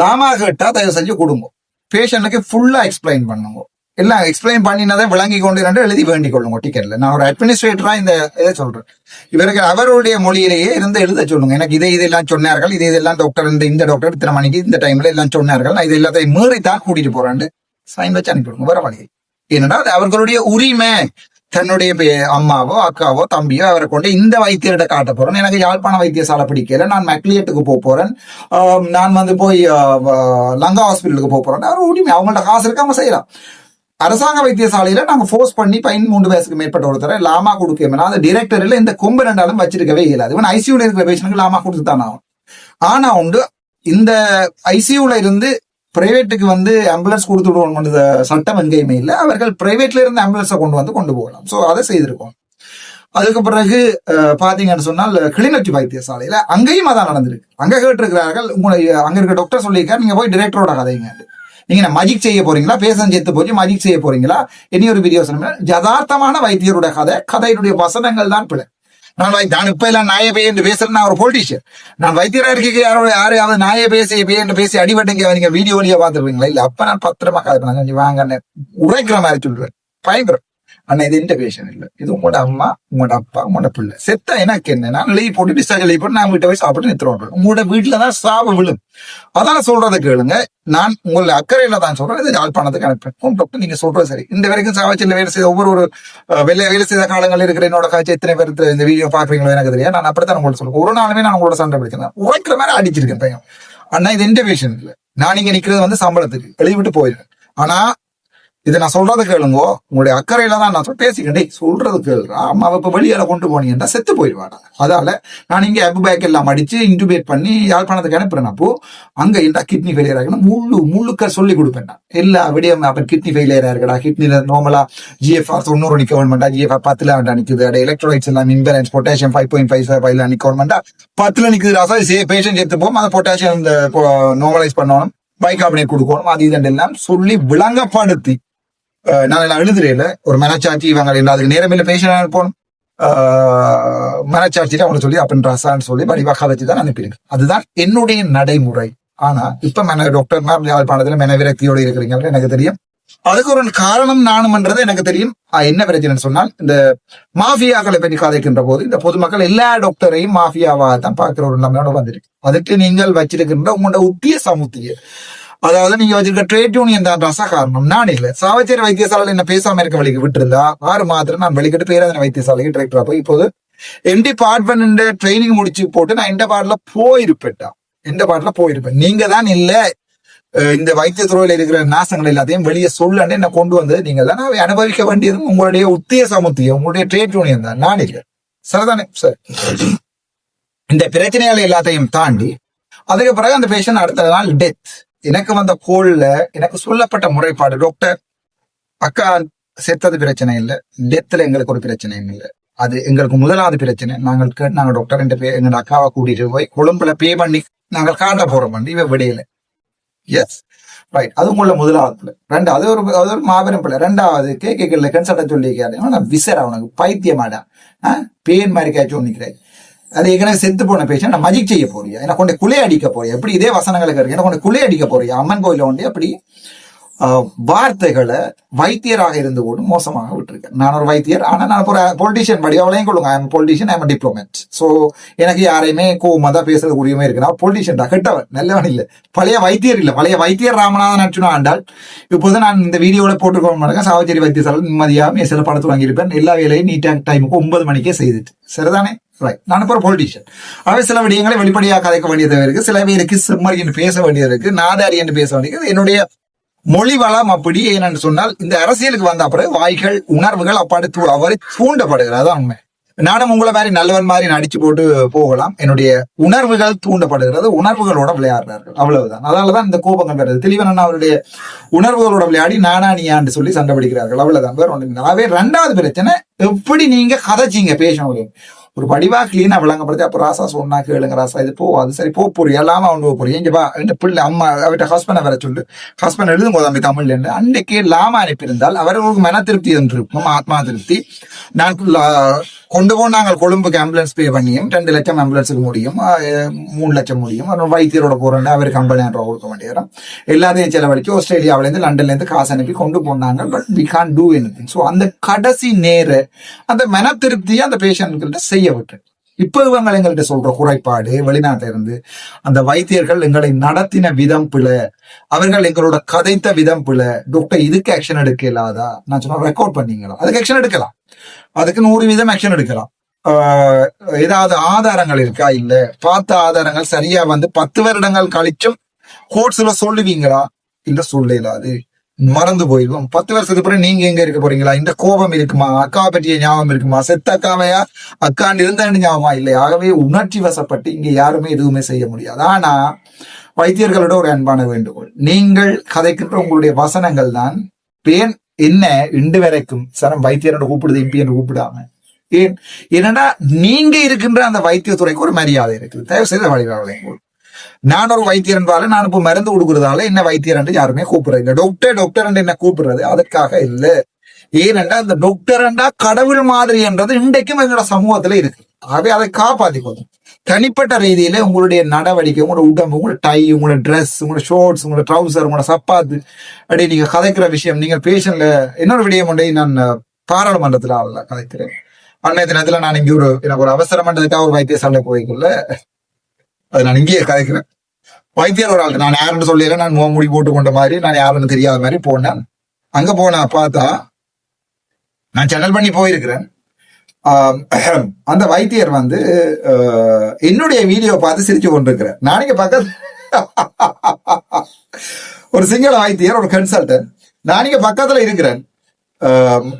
லாமா கேட்டா தயவு செஞ்சு கொடுங்க. பேஷண்ட்டுக்கு ஃபுல்லா எக்ஸ்பிளைன் பண்ணுங்க. எல்லாம் எக்ஸ்பிளைன் பண்ணினதை விளங்கி கொண்டு ரெண்டு எழுதி வேண்டிக் கொள்ளுங்க டிக்கெட்ல நான் ஒரு அட்மினிஸ்ட்ரேட்டரா இந்த இதை சொல்றேன். இவருக்கு அவருடைய மொழியிலேயே இருந்து எழுத சொல்லுங்க. எனக்கு இதை இதெல்லாம் சொன்னார்கள் இது இதெல்லாம் டாக்டர் இந்த இந்த டாக்டர் இத்தனை மணிக்கு இந்த டைம்ல எல்லாம் சொன்னார்கள். நான் இது எல்லாத்தையும் மீறி தான் கூட்டிட்டு போறேன்ட்டு சைன் வச்சு அனுப்பிவிடுங்க வர வழியை ஏன்னா அது அவர்களுடைய உரிமை. தன்னுடைய அம்மாவோ அக்காவோ தம்பியோ அவரை கொண்டு இந்த வைத்தியர்கிட்ட காட்ட போறேன். எனக்கு யாழ்ப்பாண வைத்தியசாலை பிடிக்கல. நான் மெக்லியட்டுக்கு போக போறேன். நான் வந்து போய் லங்கா ஹாஸ்பிட்டலுக்கு போக போறேன். அவர் உரிமை. அவங்கள்ட்ட காசு இருக்கு அவங்க செய்யலாம். அரசாங்க வைத்தியசாலையில நாங்க ஃபோர்ஸ் பண்ணி பதிமூன்று வயசுக்கு மேற்பட்ட ஒருத்தரை லாமா கொடுக்கணும் அந்த டிரெக்டர்ல இந்த கொம்பு ரெண்டாலும் வச்சிருக்கவே இயலாது. இவன் ஐசியூல இருக்கிற பேஷனுக்கு லாமா கொடுத்து தானே ஆகும் ஆனா உண்டு இந்த ஐசியூல இருந்து பிரைவேட்டுக்கு வந்து ஆம்புலன்ஸ் கொடுத்து விடுவோம் சட்டம் எங்கேயுமே இல்லை. அவர்கள் பிரைவேட்ல இருந்து ஆம்புலன்ஸை கொண்டு வந்து கொண்டு போகலாம். ஸோ அதை செய்திருக்கோம். அதுக்கு பிறகு பாத்தீங்கன்னு சொன்னால் கிளிநொச்சி வைத்தியசாலையில அங்கேயும் அதான் நடந்திருக்கு. அங்க கேட்டிருக்கிறார்கள் உங்களை அங்க இருக்க டாக்டர் சொல்லியிருக்காரு நீங்க போய் டிரெக்டரோட கதைங்க. நீங்க என்ன மஜிக் செய்ய போறீங்களா? பேசன் செத்து போச்சு மஜிக் செய்ய போறீங்களா? இனி ஒரு வீடியோ சொன்ன யதார்த்தமான வைத்தியருடைய கதை கதையினுடைய வசனங்கள் தான் பிள்ளை நான் வை- நான் இப்ப எல்லாம் நாய பேய் என்று பேசுறேன் நான் ஒரு பொலிட்டிஷியன் நான் வைத்தியராக இருக்க யாரோட யாரையாவது நாய பேசி பேய் என்று பேசி அடிபட்டுங்க நீங்க வீடியோ வழியா பாத்துருவீங்களா இல்ல அப்ப நான் பத்திரமா கதை கொஞ்சம் வாங்க உரைக்கிற மாதிரி சொல்லுவேன். பயங்கரம். ஆனா இது எந்த பேஷன் இல்லை. இது உங்களோட அம்மா உங்களோட அப்பா உங்களோட பிள்ளை. செத்தா எனக்கு என்ன நான் லீவ் போட்டு டிஸ்சார்ஜ் லீவ் போட்டு நான் வீட்டை போய் சாப்பிட்டு நிறுத்துறோம் உங்களோட வீட்டுல தான் சாவு விழும். அதான் சொல்றதை கேளுங்க. நான் உங்களை அக்கறையில தான் சொல்றேன். இது யாழ்ப்பாணத்துக்கு அனுப்பேன் டாக்டர் நீங்க சொல்றது சரி. இந்த வரைக்கும் சாவச்சியில் வேலை செய்த ஒவ்வொரு ஒரு வேலை வேலை செய்த காலங்கள் இருக்கிற என்னோட காட்சி எத்தனை பேர் இந்த- வீடியோ பாக்குறீங்களோ எனக்கு தெரியாது. நான் அப்படித்தான் உங்களுக்கு சொல்லுவேன். ஒரு நாளுமே நான் உங்களோட சண்டை பிடிச்சிருந்தேன் உழைக்கிற மாதிரி அடிச்சிருக்கேன் பையன். ஆனா இது இந்த பேஷன் நான் இங்க நிக்கிறது வந்து சம்பளத்துக்கு. எழுதி விட்டு போயிருக்கேன் ஆனா இதை நான் சொல்றது கேளுங்கோ. உங்களுடைய அக்கறையில தான் நான் பேசிக்கிட்டே சொல்றது கேளுறா அம்மாவை இப்ப வெளியில கொண்டு போனீங்கன்னா செத்து போயிடுவாடா. அதால நான் இங்கே அபு பேக் எல்லாம் அடிச்சு இன்டுபேட் பண்ணி யாழ்ப்பாணத்துக்கு அனுப்புறேன் அப்போ அங்க இந்த கிட்னி ஃபெயிலியர் ஆகணும். முழு முழுக்க சொல்லி கொடுப்பேன் நான். எல்லா விடியம் அப்ப கிட்னி ஃபெயிலியரா இருக்கடா. கிட்னில நார்மலா ஜிஎஃப்ஆர் தொண்ணூறு நிக்க வேண்டாம். ஜிஎஃப்ஆர் பத்துல வேண்டாம் நிக்குது அடைய எலக்ட்ரோலைட்ஸ் எல்லாம் imbalance potassium five point five ஃபைவ்ல நிக்க வேண்டாம். பத்துல நிக்குது ராசா பேஷண்ட் சேர்த்து போகும். அந்த பொட்டாசியம் நார்மலைஸ் பண்ணணும். பைகார்பனேட் கொடுக்கணும். அது இதெல்லாம் சொல்லி விளங்கப்படுத்தி. நான் நான் எழுதுறேல ஒரு மனச்சாட்சி இவங்க இல்லை அதுக்கு நேரம் இல்லை பேஷண்ட் போகணும். மனச்சாட்சிட்டு அவங்க சொல்லி அப்படின்னு ரசான்னு சொல்லி வடிவா வச்சு தான் அனுப்பிடுங்க. அதுதான் என்னுடைய நடைமுறை. ஆனா இப்ப மன டாக்டர் யாழ்ப்பாணத்துல மன விரக்தியோட இருக்கிறீங்க எனக்கு தெரியும். அதுக்கு ஒரு காரணம் நானும்ன்றது எனக்கு தெரியும். என்ன பிரச்சனைன்னு சொன்னால் இந்த மாஃபியாக்களை பற்றி கதைக்கின்ற போது இந்த பொதுமக்கள் எல்லா டாக்டரையும் மாஃபியாவா தான் பார்க்கிற ஒரு நிலைமையோட வந்திருக்கு. அதுக்கு நீங்கள் வச்சிருக்கின்ற உங்களோட உத்திய சமுத்திய அதாவது நீங்க வச்சிருக்க ட்ரேட் யூனியன் தான் ரச காரணம். நான் இல்ல. சாவச்சேரி வைத்தியசாலையில் என்ன பேசாம இருக்க வழிக்கு விட்டுருந்தா ஆறு மாத்திரம் நான் வெளிக்கிட்டு பேராதன வைத்தியசாலைக்கு டிரெக்டரா போய் இப்போது என் டிபார்ட்மெண்ட் ட்ரைனிங் முடிச்சு போட்டு நான் எந்த பாட்டில போயிருப்பேன்டா. எந்த பாட்டில போயிருப்பேன். நீங்க தான் இல்ல. இந்த வைத்தியத்துறையில இருக்கிற நாசங்கள் எல்லாத்தையும் வெளியே சொல்லன்னு என்ன கொண்டு வந்தது? நீங்க தான். அவை அனுபவிக்க வேண்டியதும் உங்களுடைய உத்திய சமுத்தியம் உங்களுடைய ட்ரேட் யூனியன் தான். நான் இல்லை. சரிதானே? சார். இந்த பிரச்சனைகள் எல்லாத்தையும் தாண்டி அதுக்கு பிறகு அந்த பேஷண்ட் அடுத்த நாள் டெத் எனக்கு வந்த கோல்ல எனக்கு சொல்லப்பட்ட முறைப்பாடு டாக்டர் அக்கா செத்தது பிரச்சனை இல்லை டெத்தில் எங்களுக்கு ஒரு பிரச்சனையும் இல்லை. அது எங்களுக்கு முதலாவது பிரச்சனை. நாங்கள் நாங்கள் டாக்டர் என்ற பேர் எங்களோட அக்காவை கூட்டிட்டு போய் கொழும்புல பே பண்ணி நாங்கள் காட்ட போறோம் பண்ணி இவ விடையில. எஸ் ரைட் அது உங்கள முதலாவது பிள்ளை. ரெண்டாவது ஒரு அது ஒரு மாபெரும் பிள்ளை. ரெண்டாவது கே கேட்கல கன்சல்டன் சொல்லி கேட்டேன் விசரா உனக்கு பைத்தியமாடா. பேன் மாதிரி கேட்சு நிற்கிறேன் அது ஏற்கனவே செத்து போன பேஷண்ட் நான் மஜிக் செய்ய போறியா? என்ன கொண்டு குலை அடிக்க போறியா? எப்படி இதே வசனங்களுக்கு இருக்கு என்ன கொண்டு குலை அடிக்க போறியா? அம்மன் கோயில கொண்டு அப்படி வார்த்தைகளை வைத்தியராக இருந்து கூட மோசமாக விட்டுருக்கேன். நான் ஒரு வைத்தியர் ஆனால் நான் ஒரு பொலிட்டிஷியன் படி அவளையும் கொள்ளுங்க. I'm politician I'm diplomat so எனக்கு யாரையுமே கோவமாக தான் பேசுறது உரிமை இருக்கு. நான் பொலிட்டிஷியன் தான் கெட்டவன் நல்லவன் இல்லை. பழைய வைத்தியர் இல்லை. பழைய வைத்தியர் ராமநாதன் அர்ச்சுனா ஆண்டால் இப்போது நான் இந்த வீடியோல போட்டுக்கோங்க மாட்டேன் சாவச்சேரி வைத்தியசாலை நிம்மதியாக சில படத்தில் வாங்கியிருப்பேன் எல்லா வேலையும் நீட்டாக டைமுக்கு ஒன்பது மணிக்கே செய்துட்டு. சரிதானே? ரைட் நான் இப்போ ஒரு பொலிட்டிஷியன் அவை சில விடயங்களை வெளிப்படையாக கதைக்க வேண்டியது இருக்கு. சில பேருக்கு செம்மறி என்று பேச வேண்டியது இருக்கு நாதாரி என்று பேச வேண்டியது என்னுடைய மொழி வளம் அப்படி. ஏனென்று சொன்னால் இந்த அரசியலுக்கு வந்த பிறகு வாய்கள் உணர்வுகள் அப்பாடு அவரை தூண்டப்படுகிறது. அதான் உண்மை. நானும் உங்களை மாதிரி நல்லவன் மாதிரி நடிச்சு போட்டு போகலாம். என்னுடைய உணர்வுகள் தூண்டப்படுகிறது. உணர்வுகளோட விளையாடுறார்கள். அவ்வளவுதான். அதனாலதான் இந்த கோபங்கள் வருது தெளிவன் அவருடைய உணர்வுகளோட விளையாடி நானா நீயான்னு சொல்லி சண்டை பிடிக்கிறார்கள். அவ்வளவுதான். வேற ஒன்று ரெண்டாவது பிரச்சனை எப்படி நீங்க கதைச்சீங்க பேசணும் ஒரு வடிவா கிளீனாக விளங்கப்படுத்தி அப்போ ராசா சொன்னா கேளுங்க ராசா இது போ அது சரி போ போறியா எல்லாமே அவன் போக போறியா இங்கே வா இந்த பிள்ளை அம்மா அவர்கிட்ட ஹஸ்பண்டை வர சொல்லு. ஹஸ்பண்ட் எழுதும் போது தம்பி தமிழ்ல இருந்து அன்னைக்கு லாம அனுப்பியிருந்தால் அவர்களுக்கு மன திருப்தி என்று இருக்கும். ஆத்மா திருப்தி. நான் கொண்டு போய் நாங்கள் கொழும்புக்கு ஆம்புலன்ஸ் பே பண்ணியும் ரெண்டு லட்சம் ஆம்புலன்ஸுக்கு முடியும் மூணு லட்சம் முடியும். அப்புறம் வைத்தியரோட போறேன் அவர் கம்பெனி ரூபா கொடுக்க வேண்டிய வரும் எல்லாத்தையும் செலவழிச்சு ஆஸ்திரேலியாவிலேருந்து லண்டன்லேருந்து காசு அனுப்பி கொண்டு போனாங்க but we can do any so அந்த கடைசி நேர அந்த மன திருப்தியை அந்த பேஷண்ட்கிட்ட செய்ய விட்டு இப்போ இவங்க எங்கள்கிட்ட சொல்ற குறைபாடு வெளிநாட்டில இருந்து அந்த வைத்தியர்கள் எங்களை நடத்தின விதம் பிழை அவர்கள் எங்களோட கதைத்த விதம் பிழை. டாக்டர் இதுக்கு ஆக்ஷன் எடுக்க இல்லாதா நான் சொன்னா ரெக்கார்ட் பண்ணீங்களா? அதுக்கு ஆக்ஷன் எடுக்கலாம். அதுக்கு நூறு வீதம் ஆக்ஷன் எடுக்கலாம். ஏதாவது ஆதாரங்கள் இருக்கா? இல்ல. பார்த்த ஆதாரங்கள் சரியா வந்து பத்து வருடங்கள் கழிச்சும் கோர்ட்ஸ்ல சொல்லுவீங்களா? இல்ல சொல்லலாது மறந்து போயிடுவோம். பத்து வருஷத்துக்கு பிறகு நீங்க எங்க இருக்க போறீங்களா? இந்த கோபம் இருக்குமா? அக்கா பற்றிய ஞாபகம் இருக்குமா? செத்த அக்காவையா? அக்காண்டு இருந்தாண்டு ஞாபகமா? இல்லை. ஆகவே உணர்ச்சி வசப்பட்டு இங்க யாருமே எதுவுமே செய்ய முடியாது. ஆனா வைத்தியர்களோட ஒரு அன்பான வேண்டுகோள். நீங்கள் கதைக்கின்ற உங்களுடைய வசனங்கள் தான் பேன் என்ன இன்று வரைக்கும் சரம் வைத்தியரோட கூப்பிடுது எம்பி என்று கூப்பிடாம? ஏன்? என்னடா நீங்க இருக்கின்ற அந்த வைத்தியத்துறைக்கு ஒரு மரியாதை இருக்குது. தயவு செய்து வழிபாடு நான் ஒரு வைத்தியர் என்பால நான் இப்போ மருந்து கொடுக்கறதால என்ன வைத்தியர் என்று யாருமே கூப்பிடுறது இல்லை டாக்டர் டாக்டர் என்ன கூப்பிடுறது? அதுக்காக இல்ல. ஏனென்றா அந்த டாக்டர் என்றா கடவுள் மாதிரி என்றது இன்றைக்கும் எங்களோட சமூகத்துல இருக்கு. ஆகவே அதை காப்பாத்திக்கணும் தனிப்பட்ட ரீதியில உங்களுடைய நடவடிக்கை உங்களோட உடம்பு உங்களோட டை உங்களோட ட்ரெஸ் உங்களோட ஷோர்ட்ஸ் உங்களோட ட்ரௌசர் உங்களோட சப்பாத்து. அப்படி நீங்க கதைக்கிற விஷயம் நீங்கள் பேஷன்ல இன்னொரு விடயம் ஒன்றை நான் பாராளுமன்றத்தில் பாராளுமன்றத்துல ஆளல கதைக்கிறேன். அன்னைய தினத்துல நான் இங்கே ஒரு எனக்கு ஒரு அவசர மன்றத்துக்காக ஒரு வைத்தியசாலை போய்க்குள்ள அது நான் இங்கேயே கதைக்கிறேன். வைத்தியர் ஒரு ஆள் நான் யாருன்னு சொல்லிடுறேன் நான் முக மூடி போட்டு கொண்ட மாதிரி நான் யாருன்னு தெரியாத மாதிரி போனேன். அங்க போனா பார்த்தா நான் சேனல் பண்ணி போயிருக்கிறேன். அந்த வைத்தியர் வந்து என்னுடைய வீடியோ பார்த்து சிரிச்சு கொண்டிருக்கிறேன் நாளைக்கு பக்கத்து ஒரு சிங்கள வைத்தியர் ஒரு கன்சல்டன்ட் நான் இங்க பக்கத்துல இருக்கிறேன்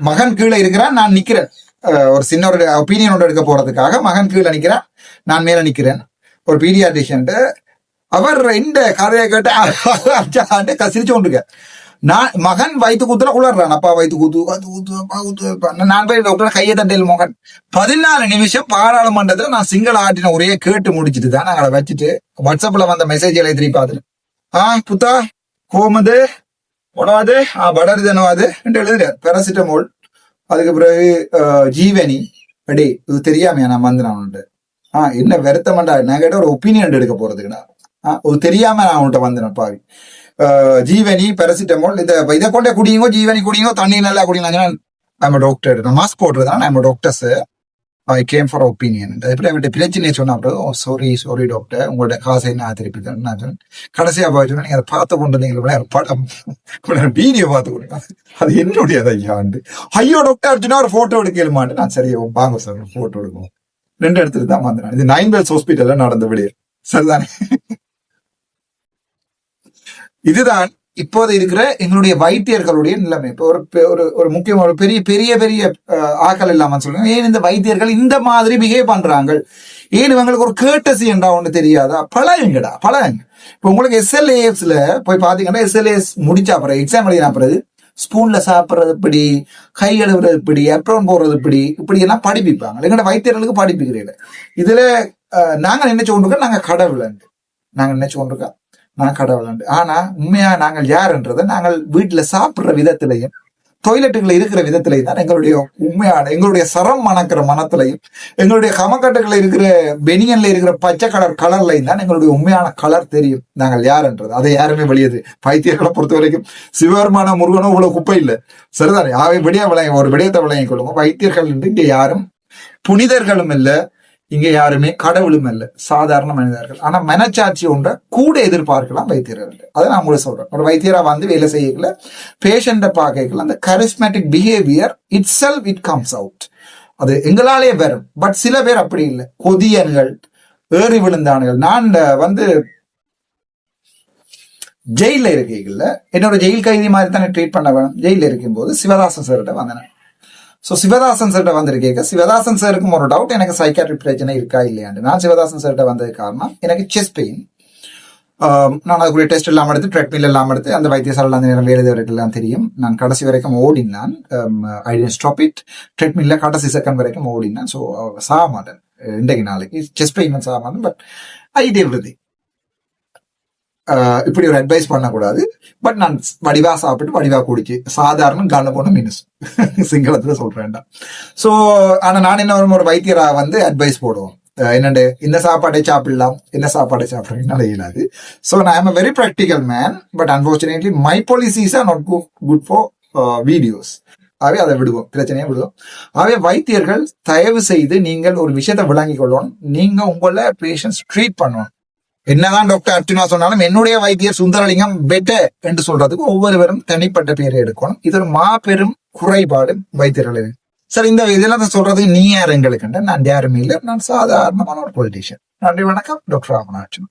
மகன் கீழே இருக்கிறான் நான் நிக்கிறேன் ஒரு சின்ன ஒரு ஒப்பீனியன் ஒன்று எடுக்க போறதுக்காக மகன் கீழே நிக்கிறேன் நான் மேல நிக்கிறேன் ஒரு பீடியாட்ரிஷியன் அவர் இந்த கதையை கேட்டு கசிரிச்சு கொண்டிருக்க நான் மகன் வயிற்று கூத்துல உளர்றான் அப்பா வயிற்று குத்து அது குத்து அப்பா குத்து நான் போய் டாக்டர் கையை தட்டையில் மகன். பதினாலு நிமிஷம் பாராளுமன்றத்துல நான் சிங்கள ஆட்டின உரையை கேட்டு முடிச்சுட்டு தான் நாங்களை வச்சுட்டு வாட்ஸ்அப்ல வந்த மெசேஜ்களை திருப்பி பார்த்துட்டு ஆ புத்தா கோமது உணவாது ஆ படர் தனவாது என்று எழுதுறார். பேராசிட்டமோல் அதுக்கு பிறகு ஜீவனி. அடே இது தெரியாமையா நான் வந்து நான் உன்ட்ட. ஆ என்ன வருத்தமாண்டா. நான் கேட்ட ஒரு ஒப்பீனியன் எடுக்க போறதுக்குடா. ஆ இது தெரியாம நான் அவன்கிட்ட வந்தேன் பாவி. ஜீவனி பேராசிட்டமோல் இந்த இதை கொண்டே குடிங்க ஜீவனி குடியுங்கோ தண்ணி நல்லா குடிங்க நம்ம டாக்டர் நான் மாஸ்க் போடுறது நம்ம doctors I came for opinion எப்படி அவர்கிட்ட பிரச்சனையை சொன்ன அப்புறம் சாரி சாரி டாக்டர் உங்களோட காசை நான் திருப்பி தரேன் நான் சொன்னேன் கடைசியா பார்த்து சொன்னேன் நீங்க அதை பார்த்து கொண்டு நீங்கள் படம் வீடியோ பார்த்து கொடுங்க அது என்னுடையது ஐயா ஆண்டு ஐயோ டாக்டர் அர்ஜுனா ஒரு ஃபோட்டோ எடுக்கலுமாண்டு நான் சரி வாங்க சார் ஃபோட்டோ எடுக்கும் ரெண்டு இடத்துல தான் வந்தேன் இது நைன் பெல்ஸ் ஹாஸ்பிட்டல்ல நடந்த விடிய சரிதானே இதுதான் இப்போது இருக்கிற எங்களுடைய வைத்தியர்களுடைய நிலைமை. இப்போ ஒரு ஒரு ஒரு முக்கியமான ஒரு பெரிய பெரிய பெரிய ஆக்கள் இல்லாம சொல்லுங்க. ஏன் இந்த வைத்தியர்கள் இந்த மாதிரி பிஹேவ் பண்றாங்க? ஏன் இவங்களுக்கு ஒரு கேட்டசி என்றா ஒன்று தெரியாதா? பழகுங்கடா பழகுங்க. இப்போ உங்களுக்கு எஸ்எல்ஏஎஸ்ல போய் பார்த்தீங்கன்னா எஸ்எல்ஏஎஸ் முடிச்சா அப்புறம் எக்ஸாம் எழுதினா பிறகு ஸ்பூன்ல சாப்பிடுறது இப்படி கை கழுவுறது இப்படி அப்ரோன் போடுறது இப்படி இப்படி எல்லாம் படிப்பிப்பாங்க. எங்களோட வைத்தியர்களுக்கு படிப்புகிறீங்க இதுல அஹ், நாங்க நினைச்சு கொண்டிருக்கோம் நாங்க கடவுளண்டு நாங்க நினைச்சு கொண்டிருக்கோம். நான் கடவுளண்டு ஆனா உண்மையா நாங்கள் யாருன்றதை நாங்கள் வீட்டுல சாப்பிடுற விதத்திலையும் டொய்லெட்டுகள் இருக்கிற விதத்திலையும் தான் எங்களுடைய உண்மையான எங்களுடைய சரம் மணக்கிற மனத்திலையும் எங்களுடைய கமக்கட்டுகள் இருக்கிற பெனியன்ல இருக்கிற பச்சை கலர் கலர்லையும் தான் எங்களுடைய உண்மையான கலர் தெரியும். நாங்கள் யாருன்றது? அதை யாருமே வெளியது. பைத்தியர்களை பொறுத்த வரைக்கும் சிவபெருமான முருகனோ இவ்வளவு குப்பை இல்லை. சரிதானே? அவை விடிய விளைய ஒரு விடயத்தை விளைய கொள்ளுங்க. வைத்தியர்கள் என்று இங்க யாரும் புனிதர்களும் இல்லை. இங்க யாருமே கடவுளும் அல்ல சாதாரண மனிதர்கள். ஆனா மனச்சாட்சி ஒன்றை கூட எதிர்பார்க்கலாம் வைத்தியர்கள் அதை நான் உங்களுக்கு சொல்றேன். ஒரு வைத்தியரா வந்து வேலை செய்யல பேஷண்ட பார்க்கல அந்த charismatic behaviour itself it comes out அது எங்களாலே வரும். பட் சில பேர் அப்படி இல்லை. கொதியன்கள் ஏறி விழுந்தானுகள். நான் வந்து ஜெயில இருக்கீங்கல்ல என்னோட ஜெயில் கைதி மாதிரி தானே ட்ரீட் பண்ண வேணும். ஜெயில இருக்கும்போது சிவதாசன் சார்கிட்ட வந்தேன். ஸோ சிவதாசன் சார்கிட்ட வந்திருக்கேங்க. சிவதாசன் சாருக்கும் ஒரு டவுட் எனக்கு சைக்காட்ரிக் பிரச்சனை இருக்கா இல்லையாண்டு நான் சிவதாசன் சார்கிட்ட வந்தது காரணம் எனக்கு செஸ் பெயின் நான் அதுக்குரிய டெஸ்ட் எல்லாம் எடுத்து ட்ரெட்மில் எல்லாம் எடுத்து அந்த வைத்தியசாலையில் அந்த நேரம் வேலை வரைக்கும் எல்லாம் தெரியும். நான் கடைசி வரைக்கும் ஓடினான். ஐ ஸ்டாப் இட் ட்ரெட்மில்ல கடைசி செகண்ட் வரைக்கும் ஓடினான். ஸோ சாக மாட்டேன் இன்றைக்கு நாளைக்கு செஸ் பெயின் சாக மாட்டேன் பட் ஐ இட் எவ்ரி இப்படி ஒரு அட்வைஸ் பண்ணக்கூடாது. பட் நான் வடிவா சாப்பிட்டு வடிவா குடிச்சு சாதாரண கண்ணு போன மீனஸ் சிங்களத்துல சொல்றேன்டா ஸோ ஆனா நான் என்ன ஒரு வைத்தியரா வந்து அட்வைஸ் போடுவோம். என்னண்டு? இந்த சாப்பாடை சாப்பிடலாம். இந்த சாப்பாடை சாப்பிடுறேன் என்னால இயலாது. ஸோ நான் I'm very practical man but unfortunately my policies are not good for videos ஆகவே அதை விடுவோம். பிரச்சனையை விடுவோம். ஆகவே வைத்தியர்கள் தயவு செய்து நீங்கள் ஒரு விஷயத்தை விளங்கி கொள்ளணும். நீங்க உங்களை பேஷண்ட்ஸ் ட்ரீட் பண்ணணும். என்னதான் டாக்டர் அர்ஜுனா சொன்னாலும் என்னுடைய வைத்தியர் சுந்தரலிங்கம் பெட்டர் என்று சொல்றதுக்கு ஒவ்வொருவரும் தனிப்பட்ட பேரை எடுக்கணும். இது ஒரு மாபெரும் குறைபாடு வைத்தியர்கள். சார் இந்த இதெல்லாம் சொல்றதுக்கு நீ யார் எங்களுக்கு? நான் யாருமே இல்லை. நான் சாதாரணமான ஒரு பொலிட்டீஷியன் நன்றி வணக்கம். டாக்டர் ராமநாதன்